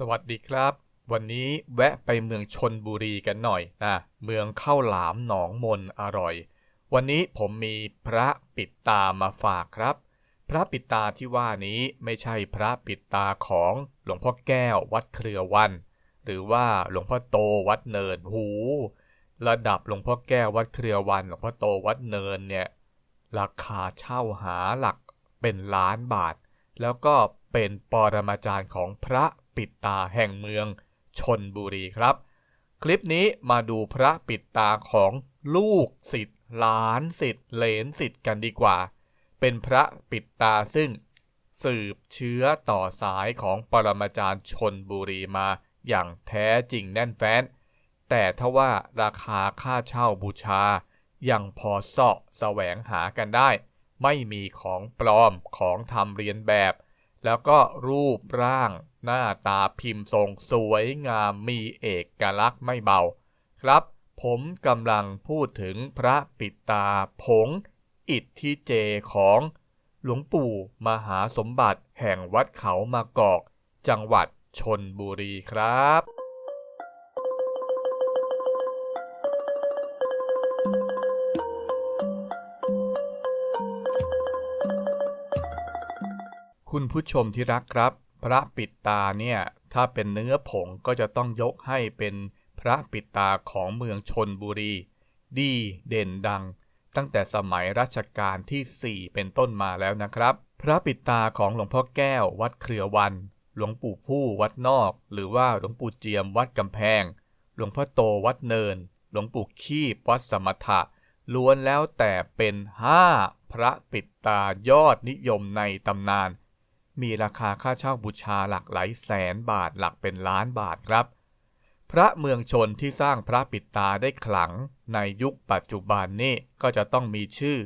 สวัสดีครับ วันนี้แวะไปเมืองชนบุรีกันหน่อยนะเมืองข้าวหลามหนองมนอร่อย วันนี้ผมมีพระปิดตามาฝากครับ พระปิดตาที่ว่านี้ไม่ใช่พระปิดตาของหลวงพ่อแก้ววัดเครือวัน หรือว่าหลวงพ่อโตวัดเนินหู ระดับหลวงพ่อแก้ววัดเครือวัน หลวงพ่อโตวัดเนินเนี่ยราคาเช่าหาหลักเป็นล้านบาท แล้วก็เป็นปรมาจารย์ของพระ ปิดตาแห่งเมืองชนบุรีครับ คลิปนี้มาดูพระปิดตาของลูกศิษย์หลานศิษย์เหลนศิษย์กันดีกว่า เป็นพระปิดตาซึ่งสืบเชื้อต่อสายของปรมาจารย์ชนบุรีมาอย่างแท้จริงแน่นแฟ้น แต่ทว่าราคาค่าเช่าบูชา ยังพอเสาะแสวงหากันได้ ไม่มีของปลอมของทำเรียนแบบ แล้วก็รูปร่างหน้าตาพิมพ์ทรงสวยงามมีเอกลักษณ์ไม่เบา ครับ ผมกำลังพูดถึงพระปิตาผง อิทธิเจของหลวงปู่มหาสมบัติแห่งวัดเขามากอก จังหวัดชนบุรีครับ คุณผู้ชมที่รักครับ พระปิดตาเนี่ยถ้าเป็นเนื้อผงก็จะต้องยกให้เป็นพระปิดตาของเมืองชนบุรี ดีเด่นดัง ตั้งแต่สมัยรัชกาลที่ 4 เป็นต้นมาแล้วนะครับ พระปิดตาของหลวงพ่อแก้ววัดเครือวัน หลวงปู่ผู้วัดนอก หรือว่าหลวงปู่เจียมวัดกำแพง หลวงพ่อโตวัดเนิน หลวงปู่ขี้วัดสมถะล้วนแล้วแต่เป็นห้าพระปิดตายอดนิยมในตำนาน มีราคาค่าเช่าบูชาหลักหลายแสนบาทหลักเป็นล้านบาทครับ พระเมืองชนที่สร้างพระปิดตาได้ขลัง ในยุคปัจจุบันนี้ก็จะต้องมีชื่อ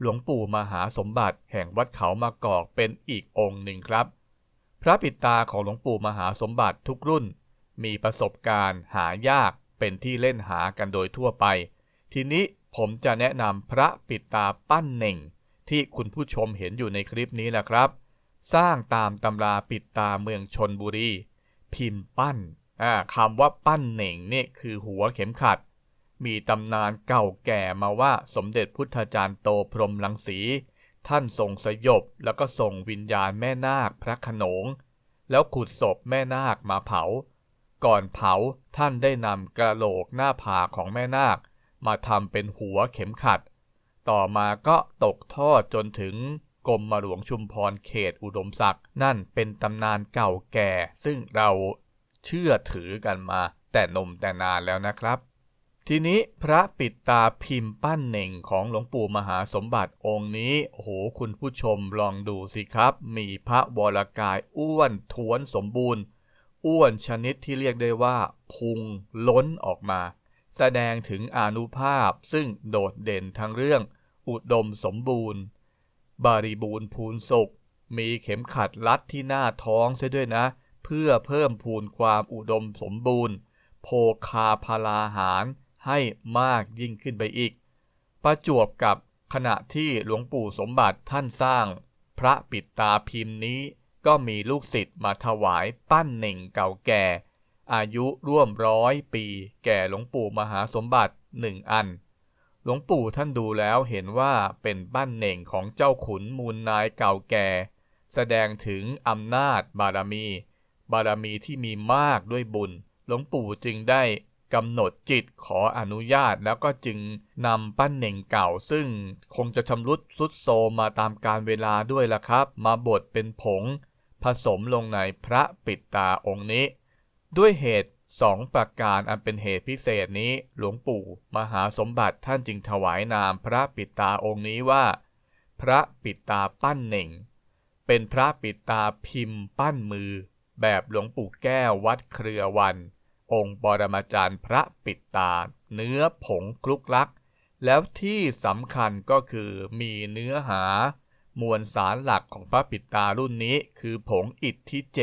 หลวงปู่มหาสมบัติแห่งวัดเขามากอกเป็นอีกองค์หนึ่งครับ พระปิดตาของหลวงปู่มหาสมบัติทุกรุ่น มีประสบการณ์หายากเป็นที่เล่นหากันโดยทั่วไป ทีนี้ผมจะแนะนำพระปิดตาปั้นเน่ง ที่คุณผู้ชมเห็นอยู่ในคลิปนี้แหละครับ สร้างตามตำราปิดตาเมืองชนบุรี พิมพ์ปั้นคำว่าปั้นเหน่งเนี่ยคือหัวเข็มขัด มีตำนานเก่าแก่มาว่าสมเด็จพุทธจารย์โตพรหมลังสี ท่านทรงสยบแล้วก็ส่งวิญญาณแม่นาคพระขนง แล้วขุดศพแม่นาคมาเผา ก่อนเผาท่านได้นำกระโหลกหน้าผากของแม่นาค มาทำเป็นหัวเข็มขัด ต่อมาก็ตกทอดจนถึง กรมหลวงชุมพรเขตอุดมศักดิ์นั่นเป็นตำนานเก่าแก่ ซึ่งเราเชื่อถือกันมา แต่นมแต่นานแล้วนะครับ ทีนี้พระปิดตาพิมพ์ปั้นเหน่งของหลวงปู่มหาสมบัติองค์นี้โอ้โหคุณผู้ชมลองดูสิครับ มีพระวรกายอ้วนท้วนสมบูรณ์ อ้วนชนิดที่เรียกได้ว่า พุงล้นออกมา แสดงถึงอนุภาพซึ่งโดดเด่นทั้งเรื่อง อุดมสมบูรณ์ บริบูรณ์พูนสุข มีเข็มขัดรัดที่หน้าท้องเสียด้วยนะ เพื่อเพิ่มพูนความอุดมสมบูรณ์ โภคาพลาหารให้มากยิ่งขึ้นไปอีก ประจวบกับขณะที่หลวงปู่สมบัติท่านสร้าง พระปิดตาพิมพ์นี้ ก็มีลูกศิษย์มาถวายปั้นหนึ่งเก่าแก่ อายุร่วมร้อยปี แก่หลวงปู่มหาสมบัติหนึ่งอัน หลวงปู่ท่านดูแล้วเห็นว่าเป็นปั้นเหน่งของเจ้าขุนมูลนายเก่าแก่ แสดงถึงอำนาจบารมี บารมีที่มีมากด้วยบุญ หลวงปู่จึงได้กำหนดจิตขออนุญาตแล้วก็จึงนำปั้นเหน่งเก่า ซึ่งคงจะชำรุดสุดโซมมาตามการเวลาด้วยละครับ มาบดเป็นผง ผสมลงในพระปิดตาองค์นี้ ด้วยเหตุ สองประการอันเป็นเหตุพิเศษนี้หลวงปู่มหาสมบัติท่านจึงถวายนามพระปิตาองค์นี้ว่า พระปิตาปั้นเหน่ง เป็นพระปิตาพิมพ์ปั้นมือ แบบหลวงปู่แก้ววัดเครือวัน องค์ปรมาจารย์พระปิตา เนื้อผงคลุกลัก แล้วที่สำคัญก็คือมีเนื้อหา มวลสารหลักของพระปิตารุ่นนี้คือผงอิทธิเจ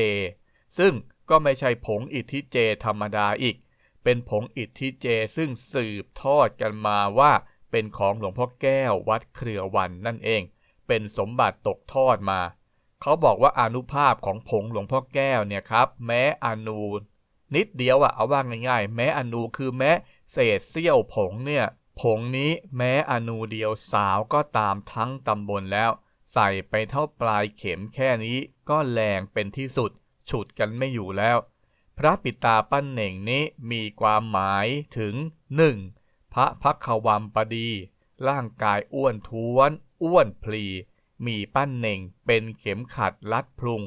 ซึ่ง ก็ไม่ใช่ผงอิทธิเจธรรมดาอีก เป็นผงอิทธิเจซึ่งสืบทอดกันมาว่าเป็นของหลวงพ่อแก้ววัดเครือวันนั่นเอง เป็นสมบัติตกทอดมา เขาบอกว่าอนุภาพของผงหลวงพ่อแก้วเนี่ยครับ แม้อนูนิดเดียวอะเอาว่าง่ายๆ แม้อนูคือแม้เศษเสี้ยวผงเนี่ย ผงนี้แม้อนูเดียวสาวก็ตามทั้งตำบลแล้ว ใส่ไปเท่าปลายเข็มแค่นี้ก็แรงเป็นที่สุด ฉุดกันไม่อยู่แล้ว พระปิตาปั้นเหน่งนี้มีความหมายถึง 1. พระพักขวัมปดี ร่างกายอ้วนท้วน อ้วนพลี มีปั้นเหน่งเป็นเข็มขัดรัดพุง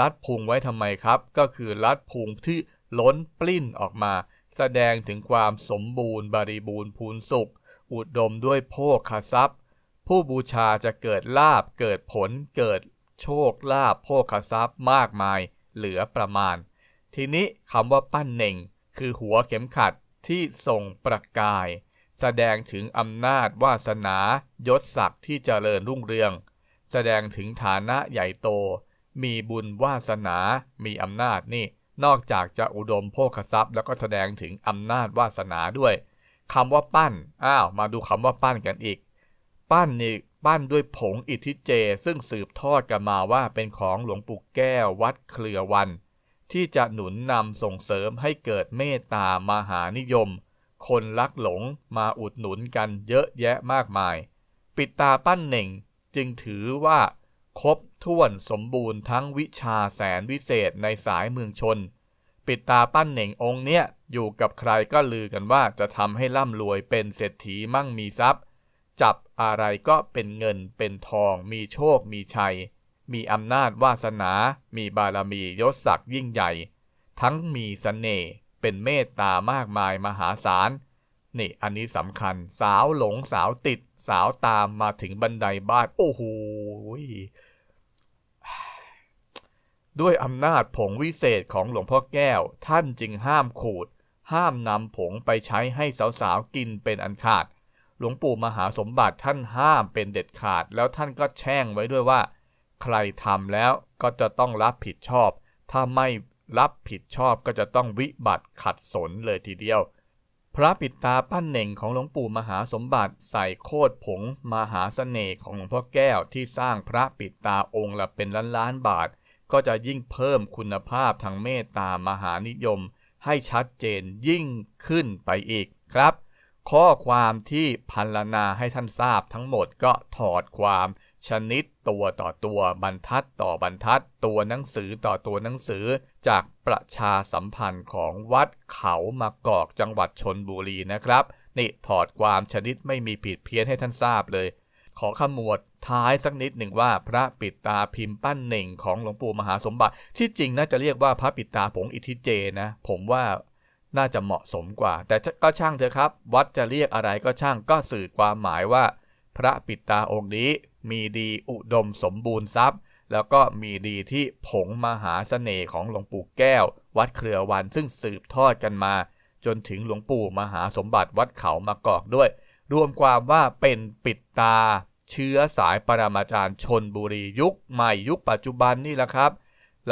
รัดพุงไว้ทำไมครับ ก็คือรัดพุงที่ล้นปลิ้นออกมา แสดงถึงความสมบูรณ์บริบูรณ์พูนสุข อุดมด้วยโภคทรัพย์ ผู้บูชาจะเกิดลาบเกิดผลเกิด โชคลาภโภคทรัพย์มากมาย เหลือประมาณ ทีนี้คำว่าปั้นเหน่ง คือหัวเข็มขัดที่ส่งประกาย แสดงถึงอำนาจวาสนายศศักดิ์ที่เจริญรุ่งเรือง แสดงถึงฐานะใหญ่โต มีบุญวาสนา มีอำนาจนี่ นอกจากจะอุดมโภคทรัพย์ แล้วก็แสดงถึงอำนาจวาสนาด้วยคำว่าปั้น อ้าว มาดูคำว่าปั้นกันอีก ปั้นนี่ ปั้นด้วยผงอิทธิเจ ซึ่งสืบทอดกันมาว่าเป็นของหลวงปู่แก้ววัดเครือวัน ที่จะหนุนนำส่งเสริมให้เกิดเมตตามหานิยม คนรักหลงมาอุดหนุนกันเยอะแยะมากมาย ปิดตาปั้นเหน่งจึงถือว่า ครบถ้วนสมบูรณ์ทั้งวิชาแสนวิเศษในสายเมืองชน ปิดตาปั้นเหน่งองค์เนี้ยอยู่กับใครก็ลือกันว่าจะทำให้ร่ำรวยเป็นเศรษฐีมั่งมีทรัพย์ จับอะไรก็เป็นเงินเป็นทอง มีโชค มีชัย มีอำนาจวาสนา มีบารมียศศักดิ์ยิ่งใหญ่ ทั้งมีสเสน่ห์เป็นเมตตามากมายมหาศาล นี่อันนี้สำคัญสาวหลงสาวติด สาวตามมาถึงบันไดบ้าน โอ้โหด้วยอำนาจผงวิเศษของหลวงพ่อแก้ว ท่านจึงห้ามขูด ห้ามนำผงไปใช้ให้สาวๆกินเป็นอันขาด หลวงปู่มหาสมบัติท่านห้ามเป็นเด็ดขาด แล้วท่านก็แช่งไว้ด้วยว่า ใครทำแล้วก็จะต้องรับผิดชอบ ถ้าไม่รับผิดชอบก็จะต้องวิบัติขัดสนเลยทีเดียว พระปิดตาปั้นเหน่งของหลวงปู่มหาสมบัติใส่โคดผงมหาเสน่ห์ของหลวงพ่อแก้วที่สร้างพระปิดตาองค์ละเป็นล้านล้านบาท ก็จะยิ่งเพิ่มคุณภาพทางเมตตามหานิยม ให้ชัดเจนยิ่งขึ้นไปอีกครับ ข้อความที่พันลนาให้ท่านทราบทั้งหมดก็ถอดความชนิดตัวต่อตัวบรรทัดต่อบรรทัด ตัวหนังสือต่อตัวหนังสือ จากประชาสัมพันธ์ของวัดเขามากอกจังหวัดชนบุรีนะครับ นี่ถอดความชนิดไม่มีผิดเพี้ยนให้ท่านทราบเลย ขอขมวดท้ายสักนิดหนึ่งว่าพระปิดตาพิมพ์ปั้นเหน่งของหลวงปู่มหาสมบัติ ที่จริงน่าจะเรียกว่าพระปิดตาผงอิทธิเจนะ ผมว่า น่าจะเหมาะสมกว่า แต่ก็ช่างเถอะครับ วัดจะเรียกอะไรก็ช่างก็สื่อความหมายว่า พระปิดตาองค์นี้มีดีอุดมสมบูรณ์ทรัพย์ แล้วก็มีดีที่ผงมหาเสน่ห์ของหลวงปู่แก้ว วัดเครือวันซึ่งสืบทอดกันมา จนถึงหลวงปู่มหาสมบัติวัดเขามากอกด้วย รวมความว่าเป็นปิดตา เชื้อสายปรมาจารย์ชนบุรียุคใหม่ยุคปัจจุบันนี่แหละครับ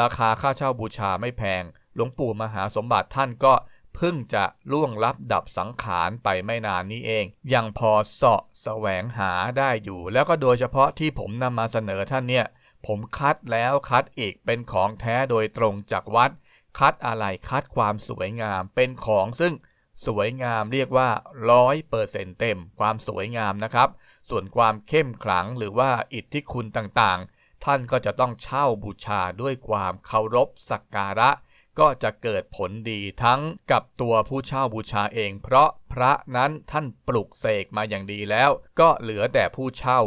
ราคาค่าเช่าบูชาไม่แพง หลวงปู่มหาสมบัติท่านก็ เพิ่งจะล่วงลับดับสังขารไปไม่นานนี้เอง ยังพอเสาะแสวงหาได้อยู่ แล้วก็โดยเฉพาะที่ผมนำมาเสนอท่านเนี่ย ผมคัดแล้วคัดอีกเป็นของแท้โดยตรงจากวัด คัดอะไรคัดความสวยงามเป็นของซึ่งสวยงามเรียกว่าร้อยเปอร์เซ็นเต็ม ความสวยงามนะครับ ส่วนความเข้มขลังหรือว่าอิทธิคุณต่างๆ ท่านก็จะต้องเช่าบูชาด้วยความเคารพสักการะ ก็จะเกิดผลดีทั้งกับตัวผู้เช่าบูชาเอง เพราะพระนั้นท่านปลุกเสกมาอย่างดีแล้ว ก็เหลือแต่ผู้เช่า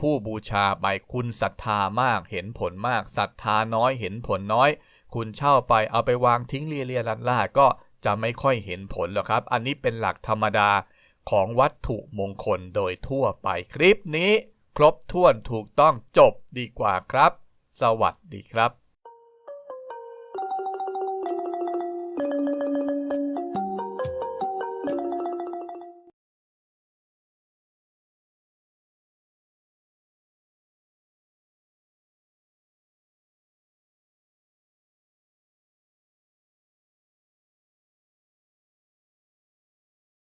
ผู้บูชาไปคุณศรัทธามากเห็นผลมากศรัทธาน้อยเห็นผลน้อย คุณเช่าไปเอาไปวางทิ้งเลียเลียลันล่าก็จะไม่ค่อยเห็นผลหรอกครับ อันนี้เป็นหลักธรรมดาของวัตถุมงคลโดยทั่วไปคลิปนี้ ครบถ้วนถูกต้องจบดีกว่าครับ สวัสดีครับ thank you